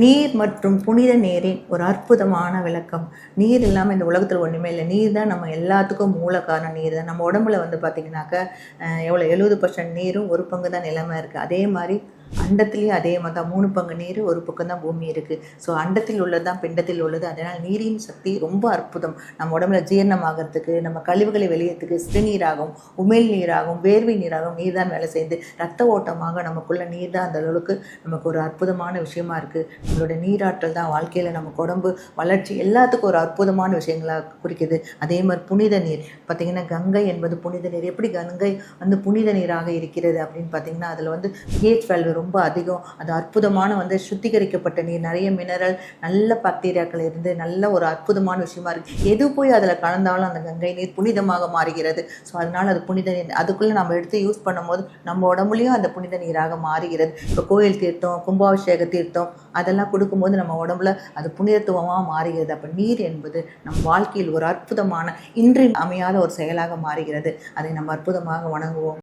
நீர் மற்றும் புனித நீரின் ஒரு அற்புதமான விளக்கம். நீர் இல்லாமல் இந்த உலகத்தில் ஒன்றுமே இல்லை. நீர் தான் நம்ம எல்லாத்துக்கும் மூல காரணம். நீர் தான். நம்ம உடம்புல வந்து பார்த்திங்கனாக்கா எவ்வளோ எழுபது பர்சன்ட் நீரும் ஒரு பங்கு தான் நிலமை இருக்குது அதே மாதிரி அண்டத்துலேயும் அதே மாதிரி தான். மூணு பங்கு நீர் ஒரு பக்கம் தான் பூமி இருக்குது ஸோ அண்டத்தில் உள்ளது தான் பிண்டத்தில் உள்ளது. அதனால் நீரின் சக்தி ரொம்ப அற்புதம். நம்ம உடம்புல ஜீரணமாகறதுக்கு நம்ம கழிவுகளை வெளியேறதுக்கு சிறுநீராகவும் உமிழ் நீராகவும் வேர்வை நீராகவும் நீர் தான் வேலை செய்து ரத்த ஓட்டமாக நமக்குள்ள நீர் தான் அந்த அளவுக்கு நமக்கு ஒரு அற்புதமான விஷயமா இருக்குது நம்மளோட நீராற்றல் தான் வாழ்க்கையில் நமக்கு உடம்பு வளர்ச்சி எல்லாத்துக்கும் ஒரு அற்புதமான விஷயங்களாக குறிக்குது. அதே மாதிரி புனித நீர். பார்த்திங்கன்னா கங்கை என்பது புனித நீர். எப்படி கங்கை வந்து புனித நீராக இருக்கிறது அப்படின்னு பார்த்தீங்கன்னா அதில் வந்து pH வேல்யூ ரொம்ப அதிகம். அது அற்புதமான வந்து சுத்திகரிக்கப்பட்ட நீர். நிறைய மினரல் நல்ல பாக்டீரியாக்கள் இருந்து நல்ல ஒரு அற்புதமான விஷயமா இருக்குது எது போய் அதில் கலந்தாலும் அந்த கங்கை நீர் புனிதமாக மாறுகிறது. ஸோ அதனால் அது புனித நீர். அதுக்குள்ளே நம்ம எடுத்து யூஸ் பண்ணும்போது நம்ம உடம்புலையும் அந்த புனித நீராக மாறுகிறது. இப்போ கோயில் தீர்த்தம் கும்பாபிஷேக தீர்த்தம் அதெல்லாம் கொடுக்கும்போது நம்ம உடம்புல அது புனிதத்துவமாக மாறுகிறது. அப்போ நீர் என்பது நம் வாழ்க்கையில் ஒரு அற்புதமான இன்றி அமையாத ஒரு செயலாக மாறுகிறது. அதை நம்ம அற்புதமாக வணங்குவோம்.